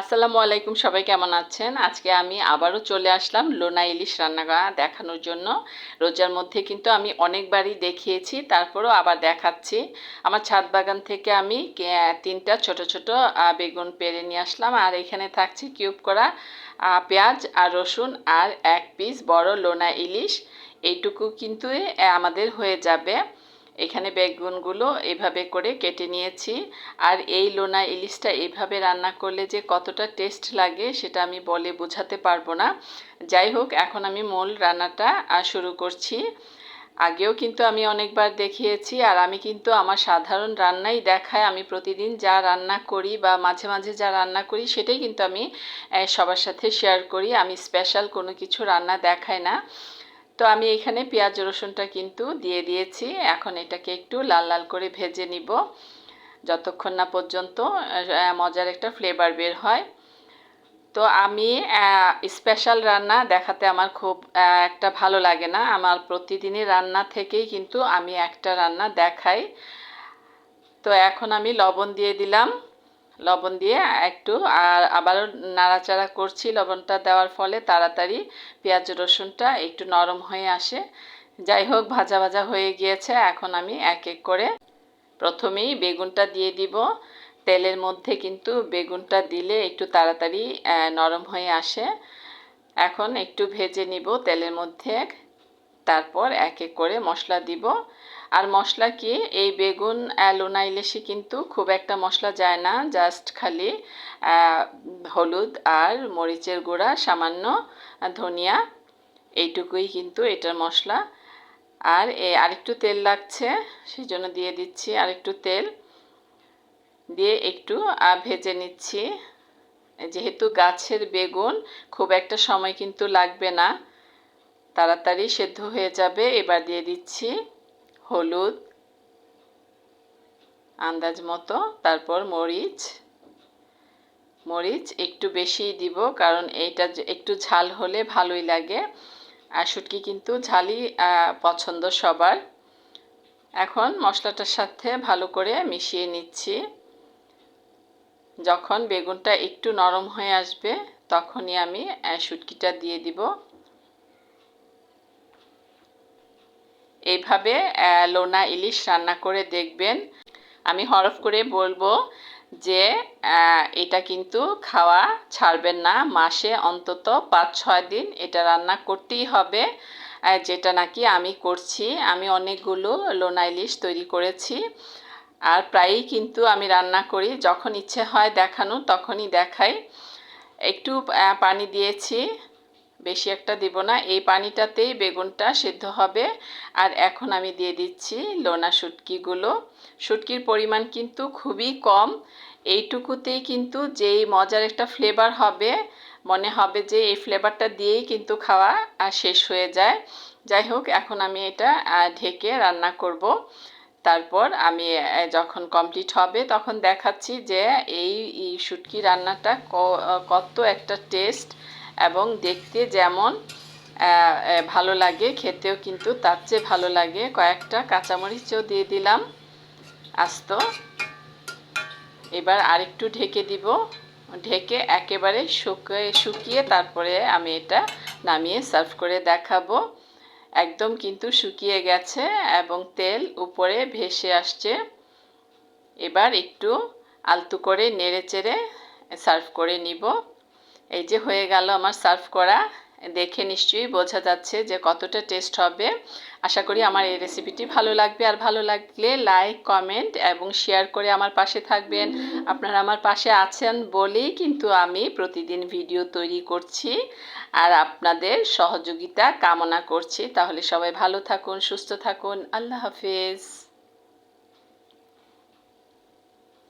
আসসালামু আলাইকুম, সবাই কেমন আছেন? আজকে আমি আবারও চলে আসলাম লোনা ইলিশ রান্না করা দেখানোর জন্য। রোজার মধ্যে কিন্তু আমি অনেকবারই দেখিয়েছি, তারপরেও আবার দেখাচ্ছি। আমার ছাদ বাগান থেকে আমি তিনটা ছোট ছোট বেগুন পেরে নিয়ে আসলাম। আর এখানে থাকছে কিউব করা পেঁয়াজ আর রসুন আর এক পিস বড় লোনা ইলিশ। এইটুকু কিন্তু আমাদের হয়ে যাবে। এখানে বেগুনগুলো এভাবে করে কেটে নিয়েছি। আর এই লোনা ইলিশটা এইভাবে রান্না করলে যে কতটা টেস্ট লাগে সেটা আমি বলে বোঝাতে পারব না। যাই হোক, এখন আমি মূল রান্নাটা শুরু করছি। আগেও কিন্তু আমি অনেকবার দেখিয়েছি আর আমি কিন্তু আমার সাধারণ রান্নাই দেখায় আমি প্রতিদিন যা রান্না করি বা মাঝে মাঝে যা রান্না করি সেটাই কিন্তু আমি সবার সাথে শেয়ার করি। আমি স্পেশাল কোনো কিছু রান্না দেখাই না। তো আমি এখানে পেঁয়াজ, রসুনটা কিন্তু দিয়ে দিয়েছি। এখন এটাকে একটু লাল লাল করে ভেজে নিব। যতক্ষণ না পর্যন্ত মজার একটা ফ্লেভার বের হয়। তো আমি স্পেশাল রান্না দেখাতে আমার খুব একটা ভালো লাগে না। আমার প্রতিদিনই রান্না থেকেই কিন্তু আমি একটা রান্না দেখাই। তো এখন আমি লবণ দিয়ে দিলাম। লবণ দিয়ে একটু, আর আবারও নাড়াচাড়া করছি লবণটা দেওয়ার ফলে তাড়াতাড়ি পেঁয়াজ রসুনটা একটু নরম হয়ে আসে। যাই হোক, ভাজা ভাজা হয়ে গিয়েছে। এখন আমি এক এক করে প্রথমেই বেগুনটা দিয়ে দিব। তেলের মধ্যে কিন্তু বেগুনটা দিলে একটু তাড়াতাড়ি নরম হয়ে আসে। এখন একটু ভেজে নিব তেলের মধ্যে। তারপর এক এক করে মশলা দিব। আর মশলা কি? এই বেগুন আহ, লোনা ইলিশে কিন্তু খুব একটা মশলা যায় না জাস্ট খালি হলুদ আর মরিচের গুঁড়া সামান্য ধনিয়া এইটুকুই কিন্তু এটার মশলা। আর এ আরেকটু তেল লাগছে সেই জন্য দিয়ে দিচ্ছি আরেকটু তেল। দিয়ে একটু ভেজে নিচ্ছি। যেহেতু গাছের বেগুন খুব একটা সময় কিন্তু লাগবে না তাড়াতাড়ি সেদ্ধ হয়ে যাবে এবার দিয়ে দিচ্ছি। হলুদ, আন্দাজ মতো, তারপর মরিচ। মরিচ একটু বেশিই দিব কারণ এইটা একটু ঝাল হলে ভালোই লাগে। আর শুটকি কিন্তু ঝালই পছন্দ সবার। এখন মশলাটার সাথে ভালো করে মিশিয়ে নিচ্ছি। যখন বেগুনটা একটু নরম হয়ে আসবে, তখনই আমি শুটকিটা দিয়ে দিব। এইভাবে লোনা ইলিশ রান্না করে দেখবেন। আমি হরফ করে বলব যে এটা কিন্তু খাওয়া ছাড়বেন না। মাসে অন্তত পাঁচ ছয় দিন এটা রান্না করতেই হবে যেটা নাকি আমি করছি। আমি অনেকগুলো লোনা ইলিশ তৈরি করেছি আর প্রায়ই কিন্তু আমি রান্না করি। যখন ইচ্ছে হয় দেখানো, তখনই দেখাই। একটু পানি দিয়েছি। বেশি একটা দিব না। এই পানিটাতেই বেগুনটা সিদ্ধ হবে। আর এখন আমি দিয়ে দিচ্ছি লোনা শুটকিগুলো। শুটকির পরিমাণ কিন্তু খুবই কম। এইটুকুতেই কিন্তু যেই মজার একটা ফ্লেভার হবে, মনে হবে যে এই ফ্লেভারটা দিয়েই কিন্তু খাওয়া শেষ হয়ে যায়। যাই হোক, এখন আমি এটা ঢেকে রান্না করব। তারপর আমি যখন কমপ্লিট হবে, তখন দেখাচ্ছি যে এই শুটকি রান্নাটা কত একটা টেস্ট এবং দেখতে যেমন ভালো লাগে, খেতেও কিন্তু তার চেয়ে ভালো লাগে। কয়েকটা কাঁচামরিচও দিয়ে দিলাম, আস্ত। এবার আরেকটু ঢেকে দিব। ঢেকে একেবারে শুকিয়ে শুকিয়ে তারপরে আমি এটা নামিয়ে সার্ভ করে দেখাবো। একদম কিন্তু শুকিয়ে গেছে এবং তেল উপরে ভেসে আসছে। এবার একটু আলতু করে নেড়ে চেড়ে সার্ভ করে নিব। এই যে হয়ে গেল আমার সার্ভ করা, দেখে নিশ্চয়ই বোঝা যাচ্ছে যে কতটা টেস্ট হবে। আশা করি আমার এই রেসিপিটি ভালো লাগবে। আর ভালো লাগলে লাইক কমেন্ট এবং শেয়ার করে আমার পাশে থাকবেন। আপনারা আমার পাশে আছেন বলেই কিন্তু আমি প্রতিদিন ভিডিও তৈরি করছি। আর আপনাদের সহযোগিতা কামনা করছি। তাহলে সবাই ভালো থাকুন, সুস্থ থাকুন। আল্লাহ হাফেজ।